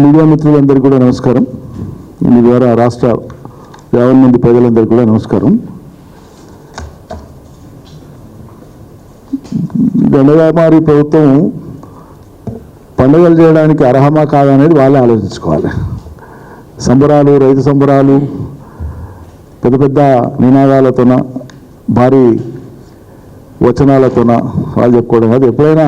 Media మిత్రులందరికీ కూడా నమస్కారం. మీ ద్వారా రాష్ట్ర యాభై మంది ప్రజలందరికీ కూడా నమస్కారం. గండగామారి ప్రభుత్వం పండుగలు చేయడానికి అర్హమా కాదా అనేది వాళ్ళే ఆలోచించుకోవాలి. సంబరాలు రైతు సంబరాలు పెద్ద పెద్ద నినాదాలతోన భారీ వచనాలతోన వాళ్ళు చెప్పుకోవడం కాదు. ఎప్పుడైనా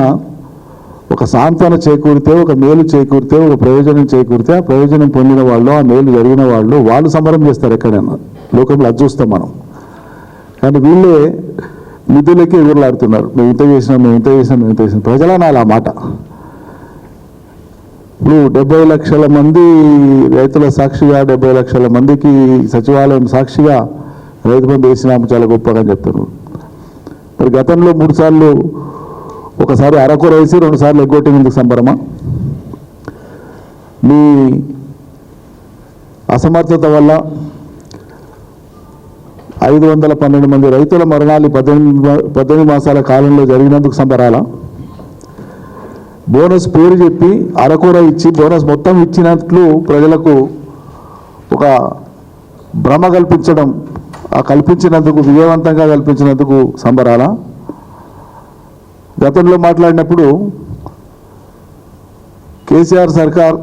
ఒక సాంత్వన చేకూరితే ఒక మేలు చేకూరితే ఒక ప్రయోజనం చేకూరితే ఆ ప్రయోజనం పొందిన వాళ్ళు ఆ మేలు జరిగిన వాళ్ళు వాళ్ళు సమరం చేస్తారు ఎక్కడైనా. లోకంలో అది చూస్తాం మనం. కానీ వీళ్ళే నిధులకే ఎగురులాడుతున్నారు మేము ఇంత చేసినాం మేము ఇంత చేసినాం మేము ఇంత చేసినాం. ప్రజలనాలి ఆ మాట. ఇప్పుడు డెబ్బై లక్షల మంది రైతుల సాక్షిగా డెబ్బై లక్షల మందికి సచివాలయం సాక్షిగా రైతు బంధు వేసినాము చాలా గొప్పగా అని చెప్తున్నారు. మరి గతంలో మూడుసార్లు ఒకసారి అరకొర వేసి రెండు సార్లు ఎగ్గొట్టినందుకు సంబరమా? మీ అసమర్థత వల్ల ఐదు వందల పన్నెండు మంది రైతుల మరణాలు పద్దెనిమిది పద్దెనిమిది మాసాల కాలంలో జరిగినందుకు సంబరాల. బోనస్ పేరు చెప్పి అరకూర ఇచ్చి బోనస్ మొత్తం ఇచ్చినట్లు ప్రజలకు ఒక భ్రమ కల్పించడం ఆ కల్పించినందుకు విజయవంతంగా కల్పించినందుకు సంబరాలా. గతంలో మాట్లాడినప్పుడు కేసీఆర్ సర్కార్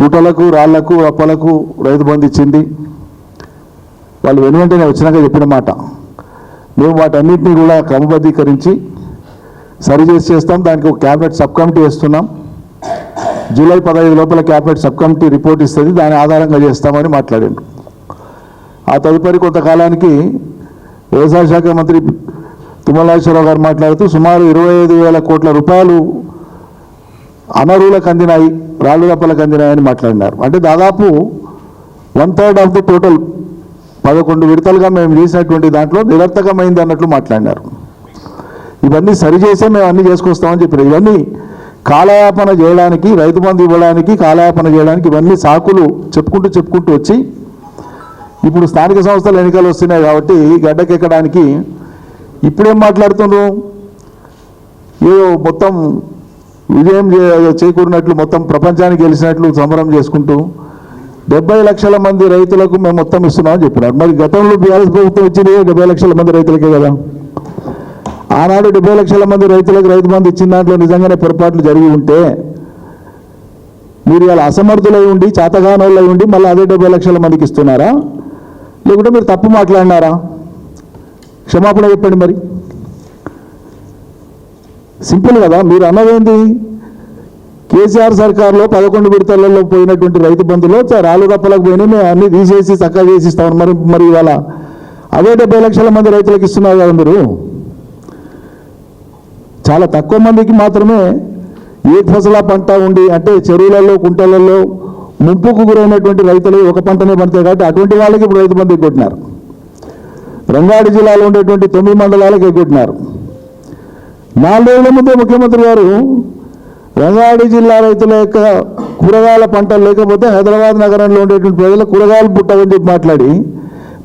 గుట్టలకు రాళ్ళకు అప్పలకు రైతు బంధు ఇచ్చింది. వాళ్ళు వెను వెంటనే వచ్చినాక చెప్పిన మాట. మేము వాటన్నిటిని కూడా క్రమబద్ధీకరించి సరి చేసి చేస్తాం. దానికి ఒక క్యాబినెట్ సబ్ కమిటీ వేస్తున్నాం. జూలై పదహైదు లోపల క్యాబినెట్ సబ్ కమిటీ రిపోర్ట్ ఇస్తుంది. దాని ఆధారంగా చేస్తామని మాట్లాడారు. ఆ తదుపరి కొంతకాలానికి వ్యవసాయ శాఖ మంత్రి తుమ్మలాశ్వరరావు గారు మాట్లాడుతూ సుమారు ఇరవై ఐదు వేల కోట్ల రూపాయలు అనర్హులకు అందినాయి రాళ్ళు రప్పలకు అందినాయని మాట్లాడినారు. అంటే దాదాపు one third of the total పదకొండు విడతలుగా మేము చేసినటువంటి దాంట్లో నిరర్థకమైంది అన్నట్లు మాట్లాడినారు. ఇవన్నీ సరిచేసే మేము అన్నీ చేసుకొస్తామని చెప్పారు ఇవన్నీ కాలయాపన చేయడానికి రైతు బంధు ఇవ్వడానికి కాలయాపన చేయడానికి ఇవన్నీ సాకులు చెప్పుకుంటూ చెప్పుకుంటూ వచ్చి ఇప్పుడు స్థానిక సంస్థల ఎన్నికలు వస్తున్నాయి కాబట్టి గడ్డకెక్కడానికి ఇప్పుడేం మాట్లాడుతున్నారు ఏదో మొత్తం విజయం చేకూరినట్లు మొత్తం ప్రపంచానికి గెలిచినట్లు సంబరం చేసుకుంటూ డెబ్బై లక్షల మంది రైతులకు మేము మొత్తం ఇస్తున్నామని చెప్పినారు. మరి గతంలో బీఆర్ఎస్ ప్రభుత్వం ఇచ్చింది డెబ్బై లక్షల మంది రైతులకే కదా? ఆనాడు డెబ్బై లక్షల మంది రైతులకు రైతు బంధు ఇచ్చిన దాంట్లో నిజంగానే పొరపాట్లు జరిగి ఉంటే మీరు ఇలా అసమర్థులై ఉండి చేతగానోళ్ళై ఉండి మళ్ళీ అదే డెబ్బై లక్షల మందికి ఇస్తున్నారా? లేకుంటే మీరు తప్పు మాట్లాడినారా? క్షమాపణ చెప్పండి మరి. సింపుల్ కదా మీరు అన్నదేంటి కేసీఆర్ సర్కార్లో పదకొండు విడతలలో పోయినటువంటి రైతు బంధులో రాళ్ళు రప్పలకు పోయినా మేము అన్ని తీసేసి చక్కగా చేసి ఇస్తాం మరి మరి ఇవాళ అదే డెబ్బై లక్షల మంది రైతులకు ఇస్తున్నారు కదా మీరు. చాలా తక్కువ మందికి మాత్రమే ఏ ఫసలా పంట ఉండి అంటే చెరువులలో కుంటలలో ముంపుకు గురైనటువంటి రైతులు ఒక పంటనే పండుతాయి కాబట్టి అటువంటి వాళ్ళకి ఇప్పుడు రైతు బంధు కొట్టినారు. రంగారెడ్డి జిల్లాలో ఉండేటువంటి తొమ్మిది మండలాలకు ఎగ్గొట్టినారు నాలుగేళ్ళ ముందే ముఖ్యమంత్రి గారు రంగారెడ్డి జిల్లా రైతుల యొక్క కూరగాయల పంటలు లేకపోతే హైదరాబాద్ నగరంలో ఉండేటువంటి ప్రజలు కూరగాయలు పుట్టవని చెప్పి మాట్లాడి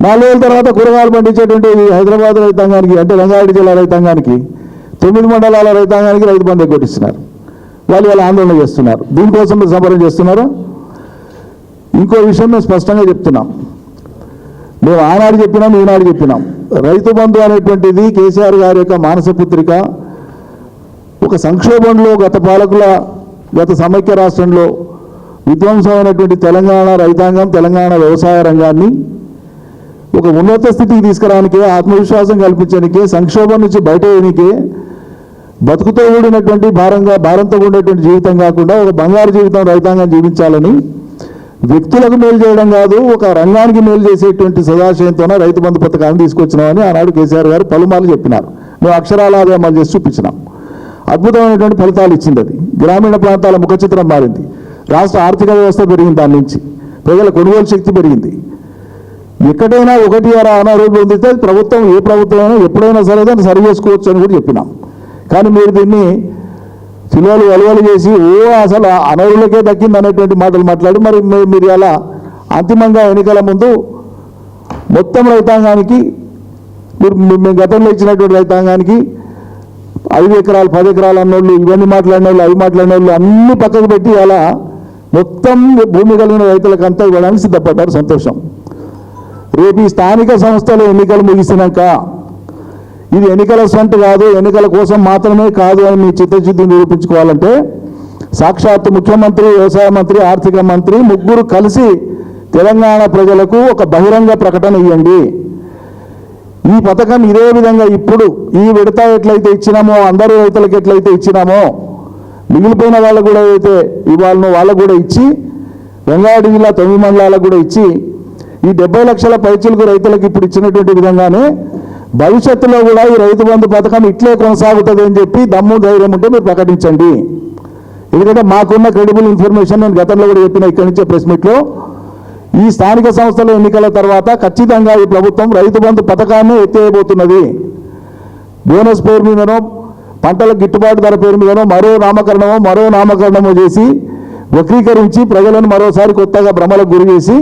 నాలుగేళ్ళ తర్వాత కూరగాయలు పండించేటువంటి హైదరాబాద్ రైతాంగానికి అంటే రంగారెడ్డి జిల్లా రైతాంగానికి తొమ్మిది మండలాల రైతాంగానికి రైతు బంధు ఎగ్గొట్టిస్తున్నారు వాళ్ళు వాళ్ళ ఆందోళన చేస్తున్నారు. దీనికోసం సమరం చేస్తున్నారు చేస్తున్నారా? ఇంకో విషయం మేము స్పష్టంగా చెప్తున్నాం. మేము ఆనాడు చెప్పినాం ఈనాడు చెప్పినాం. రైతు బంధు అనేటువంటిది కేసీఆర్ గారి యొక్క మానస పుత్రిక. ఒక సంక్షోభంలో గత పాలకుల గత సమైక్య రాష్ట్రంలో విధ్వంసమైనటువంటి తెలంగాణ రైతాంగం తెలంగాణ వ్యవసాయ రంగాన్ని ఒక ఉన్నత స్థితికి తీసుకురానికే ఆత్మవిశ్వాసం కల్పించడానికే సంక్షోభం నుంచి బయట వేయనికే బతుకుతో కూడినటువంటి భారంగా భారంతో కూడినటువంటి జీవితం కాకుండా ఒక బంగారు జీవితం రైతాంగం జీవించాలని వ్యక్తులకు మేలు చేయడం కాదు ఒక రంగానికి మేలు చేసేటువంటి సదాశయంతోనే రైతు బంధు పథకాన్ని తీసుకొచ్చినామని ఆనాడు కేసీఆర్ గారు పలుమార్లు చెప్పినారు. మేము అక్షరాల అమలు చేసి చూపించినాం. అద్భుతమైనటువంటి ఫలితాలు ఇచ్చింది అది. గ్రామీణ ప్రాంతాల ముఖ చిత్రం మారింది. రాష్ట్ర ఆర్థిక వ్యవస్థ పెరిగింది దాని నుంచి. ప్రజల కొనుగోలు శక్తి పెరిగింది. ఎక్కడైనా ఒకటి అర అనారోగ్యం పొందితే ప్రభుత్వం ఏ ప్రభుత్వం అయినా ఎప్పుడైనా సరే దాన్ని సరి చేసుకోవచ్చు అని కూడా చెప్పినాం. కానీ మీరు దీన్ని చిలువలు వెలువలు చేసి ఓ అసలు అనర్హులకే దక్కింది అనేటువంటి మాటలు మాట్లాడి మరి మీరు అలా అంతిమంగా ఎన్నికల ముందు మొత్తం రైతాంగానికి మీరు మేము గతంలో ఇచ్చినటువంటి రైతాంగానికి ఐదు ఎకరాలు పది ఎకరాలు అన్నోళ్ళు ఇవన్నీ మాట్లాడిన వాళ్ళు అవి మాట్లాడిన వాళ్ళు అన్ని పక్కకు పెట్టి అలా మొత్తం భూమి కలిగిన రైతులకంతా ఇవ్వడానికి సిద్ధపడ్డారు సంతోషం. రేపు ఈ స్థానిక సంస్థల ఎన్నికలు ముగిసినాక ఇది ఎన్నికల సొంత కాదు ఎన్నికల కోసం మాత్రమే కాదు అని మీ చిత్తశుద్ధి నిరూపించుకోవాలంటే సాక్షాత్ ముఖ్యమంత్రి వ్యవసాయ మంత్రి ఆర్థిక మంత్రి ముగ్గురు కలిసి తెలంగాణ ప్రజలకు ఒక బహిరంగ ప్రకటన ఇవ్వండి ఈ పథకం ఇదే విధంగా ఇప్పుడు ఈ విడత ఎట్లయితే ఇచ్చినామో అందరూ రైతులకు ఎట్లయితే ఇచ్చినామో మిగిలిపోయిన వాళ్ళకు కూడా అయితే ఇవాళను వాళ్ళకు కూడా ఇచ్చి రంగారెడ్డి జిల్లా తొమ్మిది మండలాలకు కూడా ఇచ్చి ఈ డెబ్బై లక్షల పైచులకు రైతులకు ఇప్పుడు ఇచ్చినటువంటి విధంగానే భవిష్యత్తులో కూడా ఈ రైతు బంధు పథకం ఇట్లే కొనసాగుతుంది అని చెప్పి దమ్ము ధైర్యం ఉంటే మీరు ప్రకటించండి. ఎందుకంటే మాకున్న క్రెడిబుల్ ఇన్ఫర్మేషన్ నేను గతంలో కూడా చెప్పిన ఇక్కడి నుంచే ప్రెస్ మీట్లో ఈ స్థానిక సంస్థల ఎన్నికల తర్వాత ఖచ్చితంగా ఈ ప్రభుత్వం రైతు బంధు పథకాన్ని ఎత్తేయబోతున్నది. బోనస్ పేరు మీదనో పంటల గిట్టుబాటు ధర పేరు మీదనో మరో నామకరణమో మరో నామకరణమో చేసి వక్రీకరించి ప్రజలను మరోసారి కొత్తగా భ్రమలకు గురి చేసి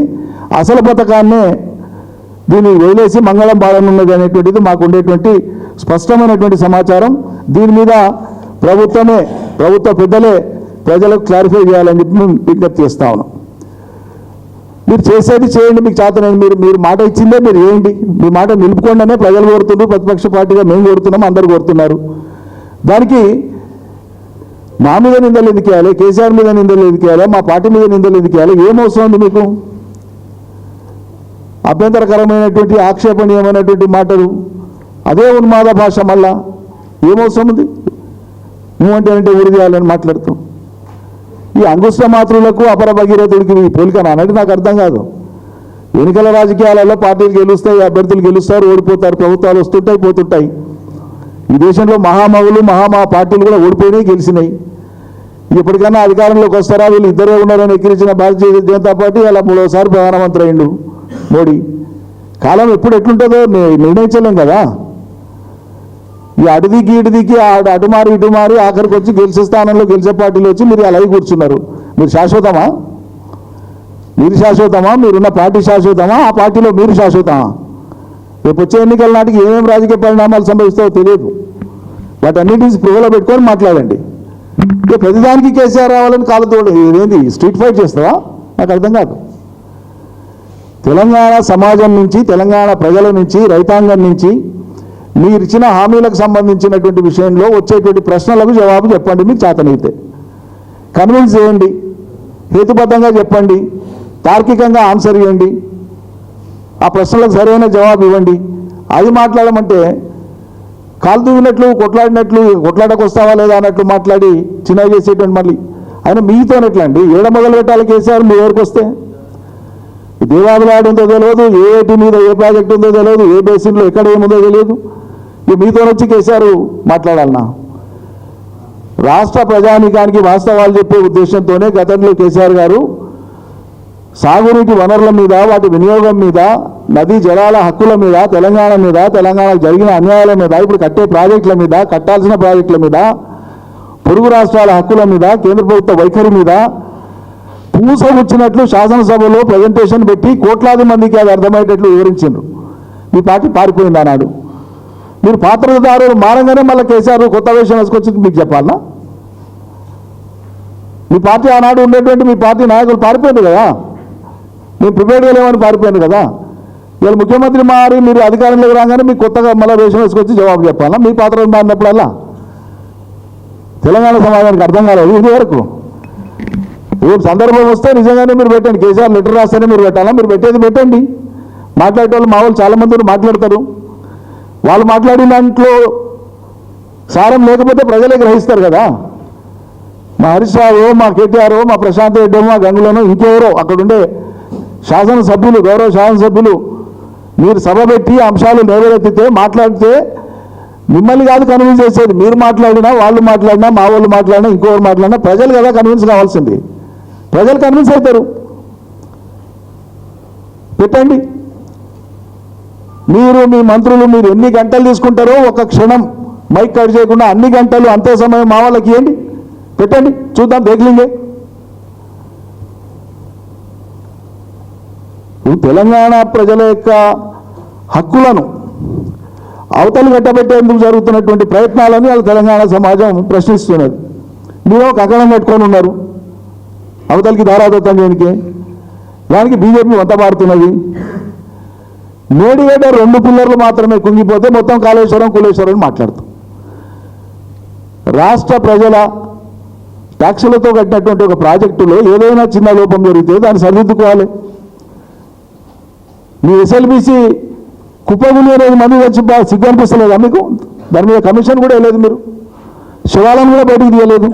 అసలు పథకాన్నే దీన్ని వదిలేసి మంగళం పాలనున్నది అనేటువంటిది మాకు ఉండేటువంటి స్పష్టమైనటువంటి సమాచారం. దీని మీద ప్రభుత్వమే ప్రభుత్వ పెద్దలే ప్రజలకు క్లారిఫై చేయాలని చెప్పి మేము విజ్ఞప్తి చేస్తా ఉన్నాం. మీరు చేసేది చేయండి మీకు చేతనండి మీరు మీరు మాట ఇచ్చిందే మీరు చేయండి. మీ మాట నిలుపుకోండినే ప్రజలు కోరుతున్నారు ప్రతిపక్ష పార్టీగా మేము కోరుతున్నాం అందరు కోరుతున్నారు. దానికి మా మీద నిందలు ఎందుకు వేయాలి? కేసీఆర్ మీద నిందలు ఎందుకు వేయాలి? మా పార్టీ మీద నిందలు ఎందుకు వేయాలి? ఏం అవసరం ఉంది మీకు? అభ్యంతరకరమైనటువంటి ఆక్షేపణీయమైనటువంటి మాటలు. అదే ఉన్మాద భాష మళ్ళా. ఏమవసరం ఉంది నువ్వంటే అంటే ఊరి మాట్లాడుతాం ఈ అంగుష్ట మాతృలకు అపర భగీరథుడికి ఈ పోలిక అన్నట్టు నాకు అర్థం కాదు. ఎన్నికల రాజకీయాలలో పార్టీలు గెలుస్తాయి అభ్యర్థులు గెలుస్తారు ఓడిపోతారు ప్రభుత్వాలు వస్తుంటాయి పోతుంటాయి. ఈ దేశంలో మహామవులు మహామహా పార్టీలు కూడా ఓడిపోయినాయి గెలిచినాయి. ఇప్పటికన్నా అధికారంలోకి వస్తారా? వీళ్ళు ఇద్దరే ఉన్నారని ఎక్కిరించిన భారతీయ జనతా పార్టీ అలా మూడోసారి ప్రధానమంత్రి అయిండు. మోడీ. కాలం ఎప్పుడు ఎట్లుంటుందో నిర్ణయించలేం కదా. ఈ అటుదికి ఇటుదికి ఆడు అటు మారి ఇటు మారి ఆఖరికి వచ్చి గెలిచే స్థానంలో గెలిచే పార్టీలు వచ్చి మీరు అలాగే కూర్చున్నారు. మీరు శాశ్వతమా? మీరు శాశ్వతమా? మీరున్న పార్టీ శాశ్వతమా? ఆ పార్టీలో మీరు శాశ్వతమా? రేపు వచ్చే ఎన్నికల నాటికి ఏమేమి రాజకీయ పరిణామాలు సంభవిస్తాయో తెలియదు. వాటన్నిటిని స్పృహలో పెట్టుకొని మాట్లాడండి. ఇక ప్రతిదానికి కేసీఆర్ రావాలని కాలతోడు ఇదేంది? స్ట్రీట్ ఫైట్ చేస్తావా? నాకు అర్థం కాదు. తెలంగాణ సమాజం నుంచి తెలంగాణ ప్రజల నుంచి రైతాంగం నుంచి మీరు ఇచ్చిన హామీలకు సంబంధించినటువంటి విషయంలో వచ్చేటువంటి ప్రశ్నలకు జవాబు చెప్పండి మీకు చేతనైతే. కన్విన్స్ చేయండి హేతుబద్ధంగా చెప్పండి తార్కికంగా ఆన్సర్ ఇవ్వండి ఆ ప్రశ్నలకు సరైన జవాబు ఇవ్వండి. అది మాట్లాడమంటే కాలు తూగినట్లు కొట్లాడినట్లు కొట్లాడకు వస్తావా లేదా అన్నట్లు మాట్లాడి చిన్న చేసేటువంటి మళ్ళీ. ఆయన మీతోనెట్లా అండి? ఏడ మొదలు పెట్టాలి కేసీఆర్ మీ ఎవరికి వస్తే? దేవాదులాడు ఉందో తెలియదు ఏ ఏటి మీద ఏ ప్రాజెక్ట్ ఉందో తెలియదు ఏ బేసిన్లో ఎక్కడ ఏముందో తెలియదు ఇక మీతో వచ్చి కేసీఆర్ మాట్లాడాలన్నా. రాష్ట్ర ప్రజానీకానికి వాస్తవాలు చెప్పే ఉద్దేశంతోనే గతంలో కేసీఆర్ గారు సాగునీటి వనరుల మీద వాటి వినియోగం మీద నదీ జలాల హక్కుల మీద తెలంగాణ మీద తెలంగాణకు జరిగిన అన్యాయాల మీద ఇప్పుడు కట్టే ప్రాజెక్టుల మీద కట్టాల్సిన ప్రాజెక్టుల మీద పొరుగు రాష్ట్రాల హక్కుల మీద కేంద్ర ప్రభుత్వ వైఖరి మీద పూసగుచ్చినట్లు శాసనసభలో ప్రజెంటేషన్ పెట్టి కోట్లాది మందికి అది అర్థమయ్యేటట్లు వివరించారు మీ పార్టీ పారిపోయింది అన్నాడు మీరు పాత్రదారులు మారంగానే మళ్ళీ కేసీఆర్ కొత్త విషయం వేసుకొచ్చి మీకు చెప్పాలనా మీ పార్టీ ఆనాడు ఉండేటువంటి మీ పార్టీ నాయకులు పారిపోయింది కదా? మేము ప్రిపేర్డ్గా లేవని పారిపోయాను కదా? ఇవాళ ముఖ్యమంత్రి మారి మీరు అధికారంలోకి రాగానే మీకు కొత్తగా మళ్ళీ వేషం వేసుకొచ్చి జవాబు చెప్పాలా? మీ పాత్ర మారినప్పుడల్లా తెలంగాణ సమాజానికి అర్థం కాలేదు ఇది వరకు. రేపు సందర్భం వస్తే నిజంగానే మీరు పెట్టండి. కేసీఆర్ లెటర్ రాస్తేనే మీరు పెట్టాలా? మీరు పెట్టేది పెట్టండి. మాట్లాడే వాళ్ళు మా వాళ్ళు చాలా మంది మాట్లాడతారు. వాళ్ళు మాట్లాడిన దాంట్లో సారం లేకపోతే ప్రజలే గ్రహిస్తారు కదా. మా హరీష్ రావు మా కేటీఆర్ మా ప్రశాంత్ రెడ్డి మా గంగులను ఇంకెవరో అక్కడ ఉండే శాసనసభ్యులు గౌరవ శాసనసభ్యులు మీరు సభ పెట్టి అంశాలు నెరవేరెత్తితే మాట్లాడితే మిమ్మల్ని కాదు కన్విన్స్ చేసేది. మీరు మాట్లాడినా వాళ్ళు మాట్లాడినా మా వాళ్ళు మాట్లాడినా ఇంకోరు మాట్లాడినా ప్రజలు కదా కన్విన్స్ కావాల్సింది. ప్రజలు కన్విన్స్ అవుతారు పెట్టండి మీరు మీ మంత్రులు మీరు ఎన్ని గంటలు తీసుకుంటారో ఒక క్షణం మైక్ కట్ చేయకుండా అన్ని గంటలు అంతే సమయం మా వాళ్ళకి ఇవ్వండి. పెట్టండి. చూద్దాం బేగ్లింగే తెలంగాణ ప్రజల యొక్క హక్కులను అవతలు కట్టబెట్టేందుకు జరుగుతున్నటువంటి ప్రయత్నాలని వాళ్ళు తెలంగాణ సమాజం ప్రశ్నిస్తున్నది. మీరు ఒక అకడం కట్టుకొని ఉన్నారు. అవతలికి దారాదత్తం చేయడానికి దానికి? బీజేపీ వంత మారుతున్నది. మేడిగడ్డ రెండు పిల్లర్లు మాత్రమే కుంగిపోతే మొత్తం కాళేశ్వరం కులేశ్వరం అని మాట్లాడుతాం. రాష్ట్ర ప్రజల ట్యాక్సులతో కట్టినటువంటి ఒక ప్రాజెక్టులో ఏదైనా చిన్న లోపం జరిగితే దాన్ని సరిదిద్దుకోవాలి. మీ ఎస్ఎల్బిసి కుప్పగులు మంది వచ్చి బాగా సిగ్గు అనిపిస్తలేదా మీకు? దాని మీద కమిషన్ కూడా వేయలేదు మీరు. శివాలను కూడా బయటికి తీయలేదు.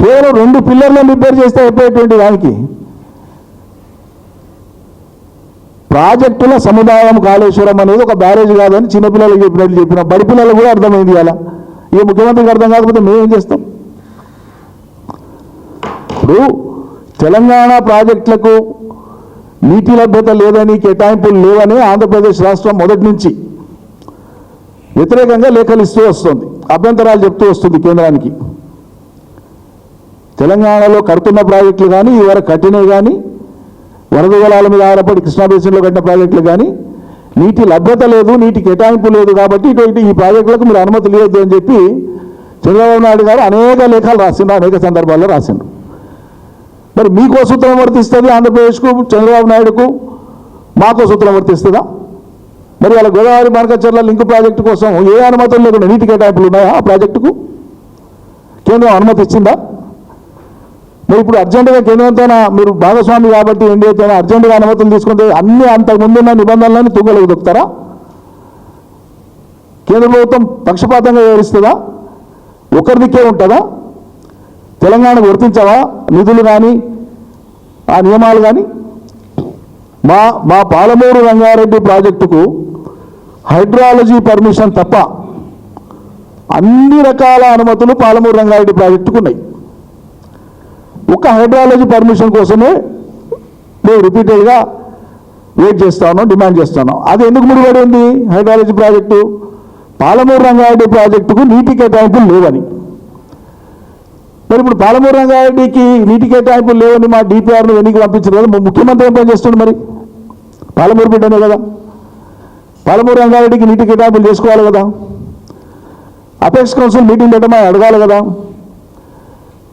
కేవలం రెండు పిల్లర్లను రిపేర్ చేస్తే అయిపోయేటువంటి దానికి. ప్రాజెక్టుల సముదాయం కాళేశ్వరం అనేది ఒక బ్యారేజ్ కాదని చిన్నపిల్లలకు చెప్పినట్లు చెప్పిన బడి పిల్లలకు కూడా అర్థమైంది అలా ఇక ముఖ్యమంత్రికి అర్థం కాకపోతే మేమేం చేస్తాం? ఇప్పుడు తెలంగాణ ప్రాజెక్టులకు నీటి లభ్యత లేదని కేటాయింపులు లేవని ఆంధ్రప్రదేశ్ రాష్ట్రం మొదటి నుంచి వ్యతిరేకంగా లేఖలు ఇస్తూ వస్తుంది. అభ్యంతరాలు చెప్తూ వస్తుంది కేంద్రానికి. తెలంగాణలో కడుతున్న ప్రాజెక్టులు కానీ ఇవరకు కట్టినవి కానీ వరద జలాల మీద ఆధారపడి కృష్ణా బేసిన్లో కట్టిన ప్రాజెక్టులు కానీ నీటి లభ్యత లేదు నీటి కేటాయింపు లేదు కాబట్టి ఇటువంటి ఈ ప్రాజెక్టులకు మీరు అనుమతి లేదు అని చెప్పి చంద్రబాబు నాయుడు గారు అనేక లేఖలు రాసిండ్రు అనేక సందర్భాల్లో రాసిండ్రు. మరి మీకో సూత్రం వర్తిస్తుంది ఆంధ్రప్రదేశ్కు చంద్రబాబు నాయుడుకు? మాకో సూత్రం వర్తిస్తుందా? మరి అలా గోదావరి మార్గచర్ల లింక్ ప్రాజెక్టు కోసం ఏ అనుమతులు లేకుండా నీటి కేటాయింపులు ఉన్నాయా ఆ ప్రాజెక్టుకు? కేంద్రం అనుమతి ఇచ్చిందా? మరి ఇప్పుడు అర్జెంటుగా కేంద్రంతో మీరు భాగస్వామి కాబట్టి ఎన్డీఏతో అర్జెంటుగా అనుమతులు తీసుకుంటే అన్ని అంతకు ముందున్న నిబంధనలను తుంగలకు దొక్కుతారా? కేంద్ర ప్రభుత్వం పక్షపాతంగా వివరిస్తుందా ఒకరి దిక్కే ఉంటుందా? తెలంగాణకు వర్తించవా నిధులు కానీ ఆ నియమాలు కానీ మా మా పాలమూరు రంగారెడ్డి ప్రాజెక్టుకు హైడ్రాలజీ పర్మిషన్ తప్ప అన్ని రకాల అనుమతులు పాలమూరు రంగారెడ్డి ప్రాజెక్టుకు ఉన్నాయి. ఒక హైడ్రాలజీ పర్మిషన్ కోసమే మేము రిపీటెడ్గా వెయిట్ చేస్తాను డిమాండ్ చేస్తాను. అది ఎందుకు ముడిపడి ఉంది హైడ్రాలజీ ప్రాజెక్టు? పాలమూరు రంగారెడ్డి ప్రాజెక్టుకు నీటి కేటాయింపులు లేవని. మరి ఇప్పుడు పాలమూరు రంగారెడ్డికి నీటి కేటాయింపులు లేవని మా డిపిఆర్ను వెనక్కి పంపించారు కదా ముఖ్యమంత్రి ఏం పనిచేస్తుంది మరి? పాలమూరు బిడ్డనే కదా. పాలమూరు రంగారెడ్డికి నీటి కేటాయింపులు చేసుకోవాలి కదా. అపెక్స్ కౌన్సిల్ మీటింగ్ పెట్టమని అడగాలి కదా.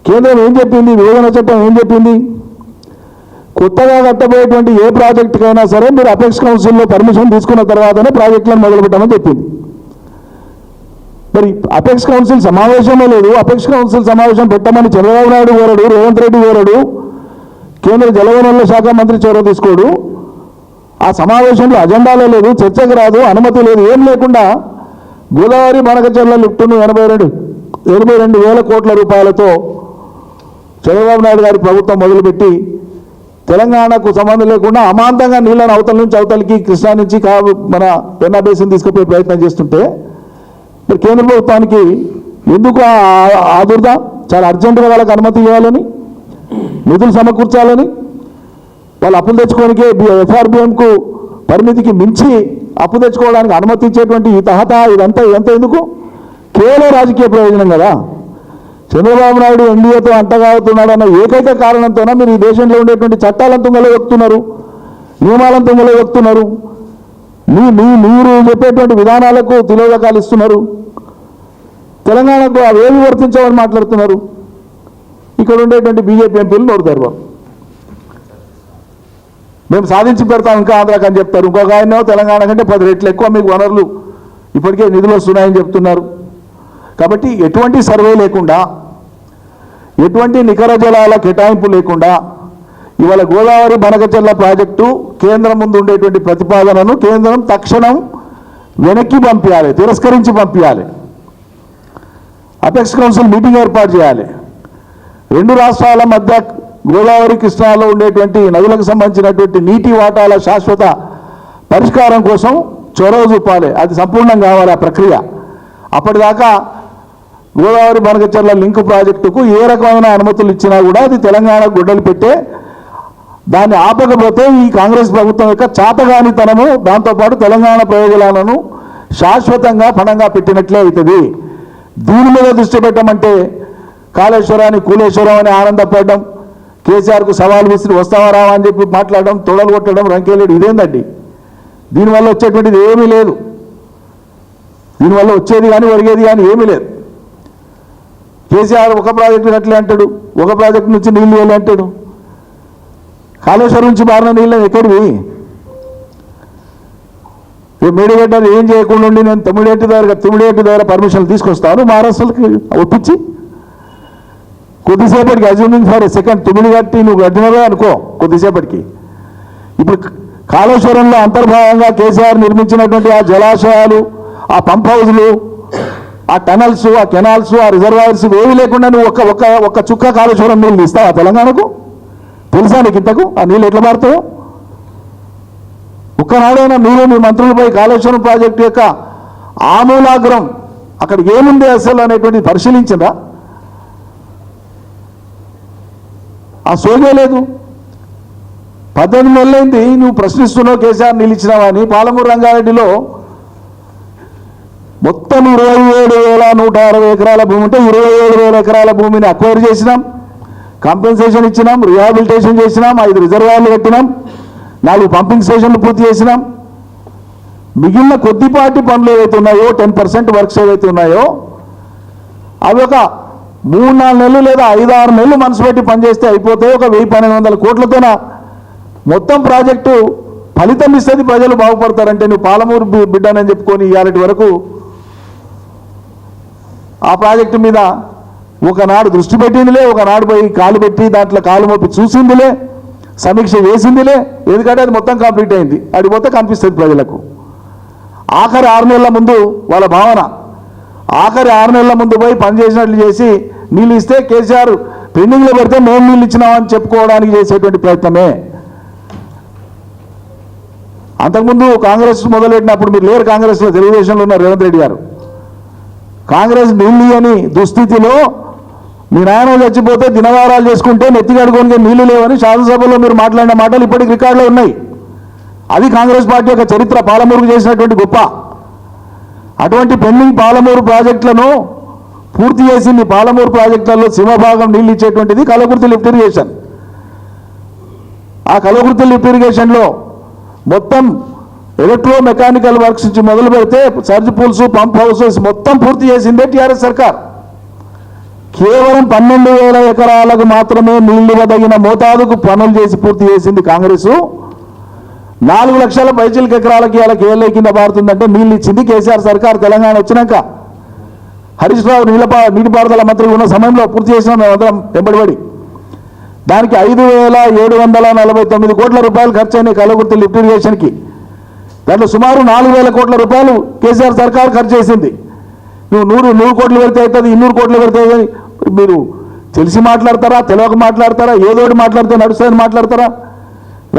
కేంద్రం ఏం చెప్పింది? విభజన చట్టం ఏం చెప్పింది? కొత్తగా కట్టబోయేటువంటి ఏ ప్రాజెక్టుకైనా సరే మీరు అపెక్స్ కౌన్సిల్లో పర్మిషన్ తీసుకున్న తర్వాతనే ప్రాజెక్టులను మొదలుపెట్టమని చెప్పింది. మరి అపెక్స్ కౌన్సిల్ సమావేశమే లేదు. అపెక్స్ కౌన్సిల్ సమావేశం పెట్టమని చంద్రబాబు నాయుడు కోరడు రేవంత్ రెడ్డి కోరడు కేంద్ర జలవనరుల శాఖ మంత్రి చొరవ తీసుకోడు. ఆ సమావేశంలో అజెండాలో లేదు చర్చకు రాదు అనుమతి లేదు ఏం లేకుండా గోదావరి బనకచర్ల లిఫ్టును ఎనభై రెండు ఎనభై రెండు వేల కోట్ల రూపాయలతో చంద్రబాబు నాయుడు గారి ప్రభుత్వం మొదలుపెట్టి తెలంగాణకు సంబంధం లేకుండా అమాంతంగా నీళ్ళని అవతల నుంచి అవతలికి కృష్ణా నుంచి మన పెన్నా బేసిన్ తీసుకుపోయే ప్రయత్నం చేస్తుంటే మరి కేంద్ర ప్రభుత్వానికి ఎందుకు ఆ ఆదుర్దా? చాలా అర్జెంటుగా వాళ్ళకి అనుమతి ఇవ్వాలని నిధులు సమకూర్చాలని వాళ్ళు అప్పులు తెచ్చుకోనికే ఎఫ్ఆర్బిఎంకు పరిమితికి మించి అప్పు తెచ్చుకోవడానికి అనుమతి ఇచ్చేటువంటి ఈ తహత ఇదంతా ఇదంతా ఎందుకు? కేవలం రాజకీయ ప్రయోజనం కదా. చంద్రబాబు నాయుడు ఎన్డీఏతో అంటగాగుతున్నాడన్న ఏకైక కారణంతోనే మీరు ఈ దేశంలో ఉండేటువంటి చట్టాలను తుంగలో వెక్తున్నారు నియమాలను తుంగలో మీ మీ మీరు చెప్పేటువంటి విధానాలకు తిలోదకాలు ఇస్తున్నారు తెలంగాణకు అవేమి వర్తించవని మాట్లాడుతున్నారు. ఇక్కడ ఉండేటువంటి బీజేపీ ఎంపీలు నోడతారు బాబు మేము సాధించి పెడతాం ఇంకా ఆంధ్రాకి అని చెప్తారు. ఇంకొక ఆయన తెలంగాణ కంటే పది రెట్లు ఎక్కువ మీకు వనరులు ఇప్పటికే నిధులు వస్తున్నాయని చెప్తున్నారు. కాబట్టి ఎటువంటి సర్వే లేకుండా ఎటువంటి నికర జలాల కేటాయింపు లేకుండా ఇవాళ గోదావరి బనకచెర్ల ప్రాజెక్టు కేంద్రం ముందు ఉండేటువంటి ప్రతిపాదనను కేంద్రం తక్షణం వెనక్కి పంపించాలి తిరస్కరించి పంపించాలి. అపెక్స్ కౌన్సిల్ మీటింగ్ ఏర్పాటు చేయాలి. రెండు రాష్ట్రాల మధ్య గోదావరి కృష్ణాలో ఉండేటువంటి నదులకు సంబంధించినటువంటి నీటి వాటాల శాశ్వత పరిష్కారం కోసం చొరవ చూపాలి. అది సంపూర్ణం కావాలి ఆ ప్రక్రియ. అప్పటిదాకా గోదావరి బనకచర్ల లింక్ ప్రాజెక్టుకు ఏ రకమైన అనుమతులు ఇచ్చినా కూడా అది తెలంగాణ గుడ్డలు పెట్టే దాన్ని ఆపకపోతే ఈ కాంగ్రెస్ ప్రభుత్వం యొక్క చాతగానితనము దాంతోపాటు తెలంగాణ ప్రయోజనాలను శాశ్వతంగా పణంగా పెట్టినట్లే అవుతుంది. దీని మీద దృష్టి పెట్టమంటే కాళేశ్వరాన్ని కూలేశ్వరం అని ఆనందపడడం కేసీఆర్కు సవాల్ విసిరి వస్తావా రావా అని చెప్పి మాట్లాడడం తొడలు కొట్టడం రంకేలేడు ఇదేందండి? దీనివల్ల వచ్చేటువంటిది ఏమీ లేదు. దీనివల్ల వచ్చేది కానీ ఒరిగేది కానీ ఏమీ లేదు. కేసీఆర్ ఒక ప్రాజెక్టు కట్టలే అంటాడు. ఒక ప్రాజెక్టు నుంచి నీళ్ళు వేయాలి అంటాడు. కాళేశ్వరం నుంచి మారిన నీళ్ళు ఎక్కడివి? ఈ మేడిగడ్డలు ఏం చేయకుండా ఉండి నేను తమిళేటి దగ్గర తమిళేటి దగ్గర పర్మిషన్లు తీసుకొస్తాను. మహారాష్ట్రకి ఒప్పించి. కొద్దిసేపటికి అజ్యూమింగ్ ఫర్ సెకండ్ తొమ్మిది కట్టి నువ్వు కట్టినవే అనుకో కొద్దిసేపటికి. ఇప్పుడు కాళేశ్వరంలో అంతర్భాగంగా కేసీఆర్ నిర్మించినటువంటి ఆ జలాశయాలు ఆ పంప్ హౌజులు ఆ టనల్స్ ఆ కెనాల్స్ ఆ రిజర్వాయర్స్ ఏవి లేకుండా నువ్వు ఒక ఒక ఒక చుక్క కాళేశ్వరం నీళ్ళు ఇస్తావా తెలంగాణకు? తెలుసా నీకు ఇంతకు? ఆ నీళ్ళు ఎట్లా మారుతాయో? ఒక్కనాడైనా మీరు మీ మంత్రులపై కాళేశ్వరం ప్రాజెక్టు యొక్క ఆమూలాగ్రం అక్కడ ఏముంది అసలు అనేటువంటి పరిశీలించిందా? ఆ సోగే లేదు. పద్దెనిమిది నెలలైంది నువ్వు ప్రశ్నిస్తున్నావు కేసీఆర్ నిలిచినావా అని పాలమూరు రంగారెడ్డిలో మొత్తం ఇరవై ఏడు వేల నూట అరవై ఎకరాల భూమి ఉంటే ఇరవై ఏడు వేల ఎకరాల భూమిని అక్వైర్ చేసినాం. కంపెన్సేషన్ ఇచ్చినాం రిహాబిలిటేషన్ చేసినాం ఐదు రిజర్వాయర్లు పెట్టినాం నాలుగు పంపింగ్ స్టేషన్లు పూర్తి చేసినాం. మిగిలిన కొద్దిపాటి పనులు ఏవైతే ఉన్నాయో టెన్ పర్సెంట్ వర్క్స్ ఏవైతే ఉన్నాయో అవి ఒక మూడు నాలుగు నెలలు లేదా ఐదు ఆరు నెలలు మనసు పెట్టి పనిచేస్తే అయిపోతే ఒక వెయ్యి పన్నెండు వందల కోట్లతోన మొత్తం ప్రాజెక్టు ఫలితం ఇస్తుంది ప్రజలు బాగుపడతారంటే నువ్వు పాలమూరు బి- బిడ్డనని చెప్పుకొని ఇవాళ వరకు ఆ ప్రాజెక్టు మీద ఒకనాడు దృష్టి పెట్టిందిలే ఒకనాడు పోయి కాలు పెట్టి దాంట్లో కాలు మోపి చూసిందిలే సమీక్ష వేసిందిలే ఎందుకంటే అది మొత్తం కంప్లీట్ అయింది. అది మొత్తం కనిపిస్తుంది ప్రజలకు. ఆఖరి ఆరు నెలల ముందు వాళ్ళ భావన. ఆఖరి ఆరు నెలల ముందు పోయి పని చేసినట్లు చేసి నీళ్ళు ఇస్తే కేసీఆర్ పెండింగ్లో పెడితే మేము నీళ్ళు ఇచ్చినామని చెప్పుకోవడానికి చేసేటువంటి ప్రయత్నమే. అంతకుముందు కాంగ్రెస్ మొదలెట్టినప్పుడు మీరు లేరు కాంగ్రెస్లో తెలుగుదేశంలో ఉన్నారు రేవంత్ రెడ్డి గారు. కాంగ్రెస్ నీళ్ళు అని దుస్థితిలో మీ నాయన చచ్చిపోతే దినవారాలు చేసుకుంటే నెత్తి కడుకొని నీళ్ళు లేవని శాసనసభలో మీరు మాట్లాడిన మాటలు ఇప్పటికి రికార్డులో ఉన్నాయి. అది కాంగ్రెస్ పార్టీ యొక్క చరిత్ర పాలమూరుకు చేసినటువంటి గొప్ప. అటువంటి పెండింగ్ పాలమూరు ప్రాజెక్టులను పూర్తి చేసి మీ పాలమూరు ప్రాజెక్టులలో సింహభాగం నీళ్ళు ఇచ్చేటువంటిది కలకుర్తి లిఫ్ట్ ఇరిగేషన్. ఆ కలకుర్తి లిఫ్ట్ ఇరిగేషన్లో మొత్తం ఎలక్ట్రో మెకానికల్ వర్క్స్ నుంచి మొదలు పెడితే సర్జ్ పూల్స్ పంప్ హౌసెస్ మొత్తం పూర్తి చేసిందే టీఆర్ఎస్ సర్కార్. కేవలం పన్నెండు వేల ఎకరాలకు మాత్రమే నిలువదగిన మోతాదుకు పనులు చేసి పూర్తి చేసింది కాంగ్రెసు. నాలుగు లక్షల పైచిలకు ఎకరాలకి ఇలా కేఎల్ఏ కింద పారుతుందంటే నీళ్ళు ఇచ్చింది కేసీఆర్ సర్కార్ తెలంగాణ వచ్చినాక. హరీష్ రావు నీళ్ళపా నీటిపారుదల మంత్రి ఉన్న సమయంలో పూర్తి చేసిన మేమందరం వెంబడిబడి. దానికి ఐదు వేల ఏడు వందల నలభై తొమ్మిది కోట్ల రూపాయలు ఖర్చు అయినాయి కలగుర్తి లిఫ్ట్ ఇరిగేషన్కి. దాంట్లో సుమారు నాలుగు వేల కోట్ల రూపాయలు కేసీఆర్ సర్కార్ ఖర్చు చేసింది. నువ్వు నూరు నూరు కోట్లు పెడితే అవుతుంది ఇన్నూరు కోట్లు పెడితే మీరు తెలిసి మాట్లాడతారా తెలియక మాట్లాడతారా ఏదో ఒకటి మాట్లాడితే నడుస్తుందని మాట్లాడతారా?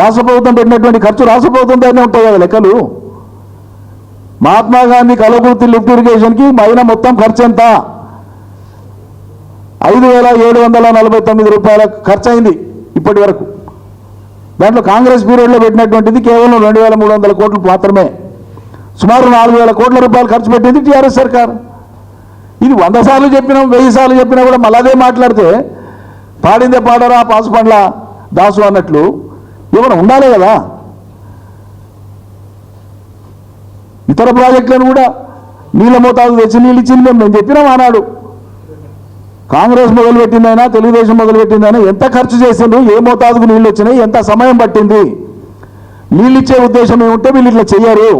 రాష్ట్ర ప్రభుత్వం పెట్టినటువంటి ఖర్చు రాష్ట్ర ప్రభుత్వం ఉంటాయి కదా లెక్కలు. మహాత్మా గాంధీ కలగుర్తి లిఫ్ట్ ఇరిగేషన్కి అయిన మొత్తం ఖర్చు ఎంత? ఐదు వేల ఏడు వందల నలభై తొమ్మిది రూపాయల ఖర్చు అయింది ఇప్పటి వరకు. దాంట్లో కాంగ్రెస్ పీరియడ్లో పెట్టినటువంటిది కేవలం రెండు వేల మూడు వందల కోట్లు మాత్రమే. సుమారు నాలుగు వేల కోట్ల రూపాయలు ఖర్చు పెట్టింది టీఆర్ఎస్ సర్కార్. ఇది వంద సార్లు చెప్పినాం వెయ్యి సార్లు చెప్పినా కూడా మళ్ళీ అదే మాట్లాడితే పాడిందే పాడరా పాసు పండ్ల దాసు అన్నట్లు ఏమైనా ఉండాలి కదా. ఇతర ప్రాజెక్టులను కూడా నీళ్ళ మోతాదు తెచ్చి నీళ్ళు ఇచ్చింది మేము మేము చెప్పినాం ఆనాడు. కాంగ్రెస్ మొదలుపెట్టిందైనా తెలుగుదేశం మొదలుపెట్టిందైనా ఎంత ఖర్చు చేసిండ్రు ఏ మోతాదుకు నీళ్ళు వచ్చినాయి ఎంత సమయం పట్టింది? నీళ్ళు ఇచ్చే ఉద్దేశం ఏముంటే వీళ్ళు ఇట్లా చెయ్యరు.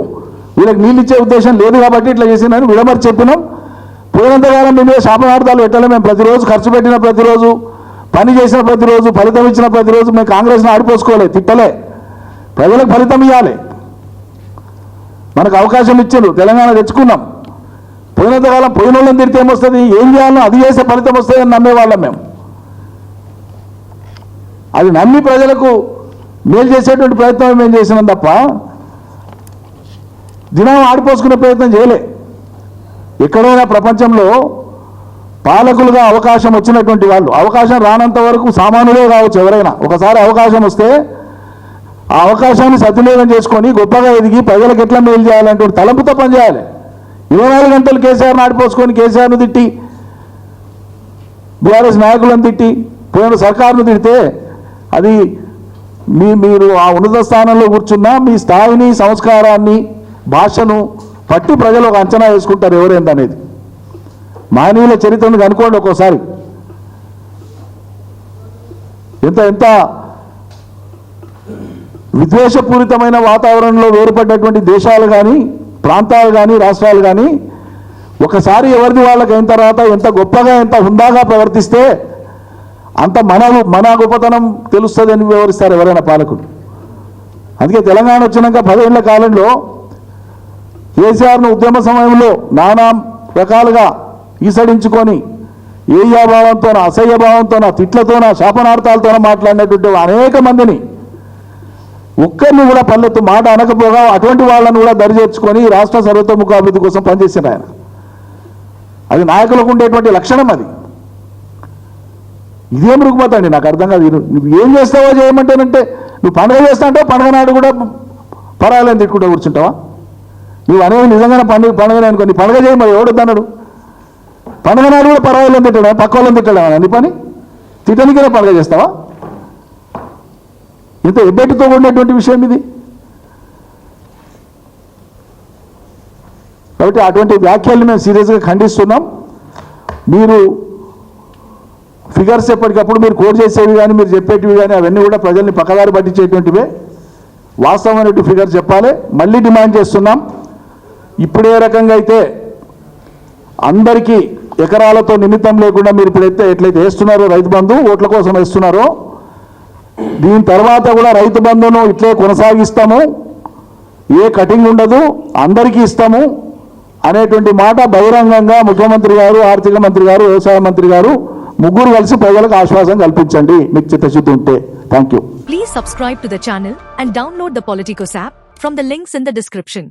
వీళ్ళకి నీళ్ళు ఇచ్చే ఉద్దేశం లేదు కాబట్టి ఇట్లా చేసిందని విడమరి చెప్పినాం. పోయినంతకాలం మీ మీద శాపనార్థాలు పెట్టాలి. మేము ప్రతిరోజు ఖర్చు పెట్టిన ప్రతిరోజు పని చేసిన ప్రతిరోజు ఫలితం ఇచ్చిన ప్రతిరోజు మేము కాంగ్రెస్ని ఆడిపోసుకోలే తిట్టలే. ప్రజలకు ఫలితం ఇవ్వాలి మనకు అవకాశం ఇచ్చారు తెలంగాణ తెచ్చుకున్నాం. పోయినంతకాలం పోయిన వాళ్ళని తిరితే ఏమొస్తుంది? ఏం చేయాలో అది చేసే ఫలితం వస్తుందని నమ్మేవాళ్ళం మేము. అది నమ్మి ప్రజలకు మేలు చేసేటువంటి ప్రయత్నం మేము చేసినాం తప్ప దినం ఆడిపోసుకునే ప్రయత్నం చేయలే. ఎక్కడైనా ప్రపంచంలో పాలకులుగా అవకాశం వచ్చినటువంటి వాళ్ళు అవకాశం రానంత వరకు సామాన్యులే కావచ్చు ఎవరైనా. ఒకసారి అవకాశం వస్తే ఆ అవకాశాన్ని సద్వినియోగం చేసుకొని గొప్పగా ఎదిగి ప్రజలకు ఎట్లా మేలు చేయాలంటే తలంపుతో పనిచేయాలి. ఇరవై నాలుగు గంటలు కేసీఆర్ నాటిపోసుకొని కేసీఆర్ను తిట్టి బీఆర్ఎస్ నాయకులను తిట్టి పోయిన సర్కారును తిడితే అది మీ మీరు ఆ ఉన్నత స్థానంలో కూర్చున్న మీ స్థాయిని సంస్కారాన్ని భాషను పట్టి ప్రజలు ఒక అంచనా వేసుకుంటారు ఎవరేందనేది మానవుల చరిత్రను కనుక్కోండి ఒక్కోసారి. ఎంత ఎంత విద్వేషపూరితమైన వాతావరణంలో వేరుపడ్డటువంటి దేశాలు కానీ ప్రాంతాలు కానీ రాష్ట్రాలు కానీ ఒకసారి ఎవరిది వాళ్ళకి అయిన తర్వాత ఎంత గొప్పగా ఎంత హుందాగా ప్రవర్తిస్తే అంత మన మన గొప్పతనం తెలుస్తుందని వివరిస్తారు ఎవరైనా పాలకులు. అందుకే తెలంగాణ వచ్చినాక పదేళ్ళ కాలంలో కేసీఆర్ను ఉద్యమ సమయంలో నానా రకాలుగా ఈసడించుకొని ఏయాభావంతోన అసహ్య భావంతోన తిట్లతోన శాపనార్థాలతోన మాట్లాడినటువంటి అనేక మందిని ఒక్కరిని కూడా పల్లెత్తు మాట అనకపోగా అటువంటి వాళ్ళని కూడా దరిచేర్చుకొని రాష్ట్ర సర్వతోముఖాభివృద్ధి కోసం పనిచేసిన ఆయన. అది నాయకులకు ఉండేటువంటి లక్షణం అది. ఇదేం రుగ్మత అండి? నాకు అర్థం కాదు. నువ్వు ఏం చేస్తావో చేయమంటేనంటే నువ్వు పండుగ చేస్తా అంటే పండగ నాడు కూడా పర్వాలేదు తిట్టుకుంటూ కూర్చుంటావా? నువ్వు అనేది నిజంగానే పండుగ పండుగనే అనుకో. నీ పండుగ చేయి మరి ఎవడు అన్నాడు పండుగ నాడు కూడా పర్వాలేదు తిట్టడం? పక్క వాళ్ళని తిట్టడం? నీ పని? తిట్టనికైనా పండుగ చేస్తావా? ఇంత ఎబ్బెట్టుతో ఉండేటువంటి విషయం ఇది. కాబట్టి అటువంటి వ్యాఖ్యలు మేము సీరియస్గా ఖండిస్తున్నాం. మీరు ఫిగర్స్ ఎప్పటికప్పుడు మీరు కోడ్ చేసేవి కానీ మీరు చెప్పేటివి కానీ అవన్నీ కూడా ప్రజల్ని పక్కదారి పట్టించేటువంటివే. వాస్తవమైనటువంటి ఫిగర్ చెప్పాలి. మళ్ళీ డిమాండ్ చేస్తున్నాం. ఇప్పుడే రకంగా అయితే అందరికీ ఎకరాలతో నిమిత్తం లేకుండా మీరు ఇప్పుడైతే ఎట్లయితే వేస్తున్నారో రైతు బంధు ఓట్ల కోసం వేస్తున్నారో దీని తర్వాత కూడా రైతు బంధును ఇట్లే కొనసాగిస్తాము. ఏ కటింగ్ ఉండదు అందరికీ ఇస్తాము అనేటువంటి మాట బహిరంగంగా ముఖ్యమంత్రి గారు ఆర్థిక మంత్రి గారు వ్యవసాయ మంత్రి గారు ముగ్గురు కలిసి ప్రజలకు ఆశ్వాసం కల్పించండి. మీకు చిత్తశుద్ధి ఉంటే. Thank you please subscribe to the channel and download the Politicos app from the links in the description